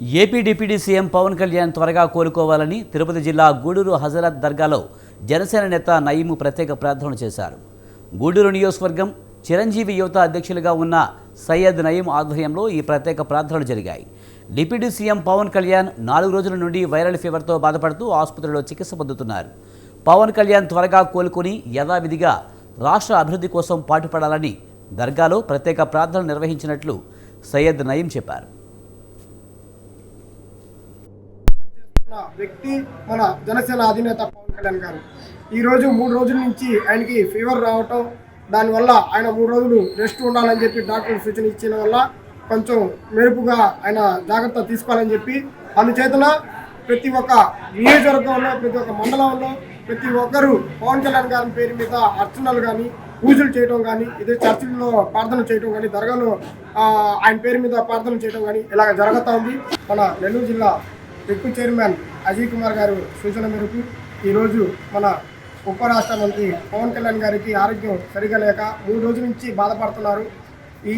AP deputy CM Pawan Kalyan త్వరగా కోలుకోవాలని తిరుపతి జిల్లా గూడూరు హజరత్ దర్గాలో జనసేన నేత నయీము ప్రత్యేక ప్రార్థనలు చేశారు. గూడూరు నియోజకవర్గం చిరంజీవి యువత అధ్యక్షులుగా ఉన్న సయ్యద్ నయీం ఆధ్వర్యంలో ఈ ప్రత్యేక ప్రార్థనలు జరిగాయి. డిప్యూటీ సీఎం పవన్ కళ్యాణ్ నాలుగు రోజుల నుండి వైరల్ ఫీవర్తో బాధపడుతూ ఆసుపత్రిలో చికిత్స పొందుతున్నారు. పవన్ కళ్యాణ్ త్వరగా కోలుకుని యథావిధిగా రాష్ట్ర అభివృద్ధి కోసం పాటుపడాలని దర్గాలో ప్రత్యేక ప్రార్థనలు నిర్వహించినట్లు సయ్యద్ నయీం చెప్పారు ఉన్న వ్యక్తి మన జనసేన అధినేత పవన్ కళ్యాణ్ గారు. ఈరోజు మూడు రోజుల నుంచి ఆయనకి ఫీవర్ రావటం దానివల్ల ఆయన మూడు రోజులు రెస్ట్ ఉండాలని చెప్పి డాక్టర్ సూచన ఇచ్చిన వల్ల కొంచెం మెరుపుగా ఆయన జాగ్రత్త తీసుకోవాలని చెప్పి అందుచేతన ప్రతి ఒక్క నియోజకవర్గంలో ప్రతి ఒక్క మండలంలో ప్రతి ఒక్కరూ పవన్ కళ్యాణ్ గారి పేరు మీద అర్చనలు కానీ పూజలు చేయడం కానీ ఇదే చర్చిల్లో ప్రార్థన చేయడం కానీ దర్గాలో ఆయన పేరు మీద ప్రార్థన చేయడం కానీ ఇలాగ జరుగుతూ ఉంది. మన నెల్లూరు జిల్లా ఎక్కువ చైర్మన్ అజయ్ కుమార్ గారు సూచన మేరకు ఈరోజు మన ఉప రాష్ట్ర మంత్రి పవన్ కళ్యాణ్ గారికి ఆరోగ్యం సరిగా లేక మూడు రోజుల నుంచి బాధపడుతున్నారు. ఈ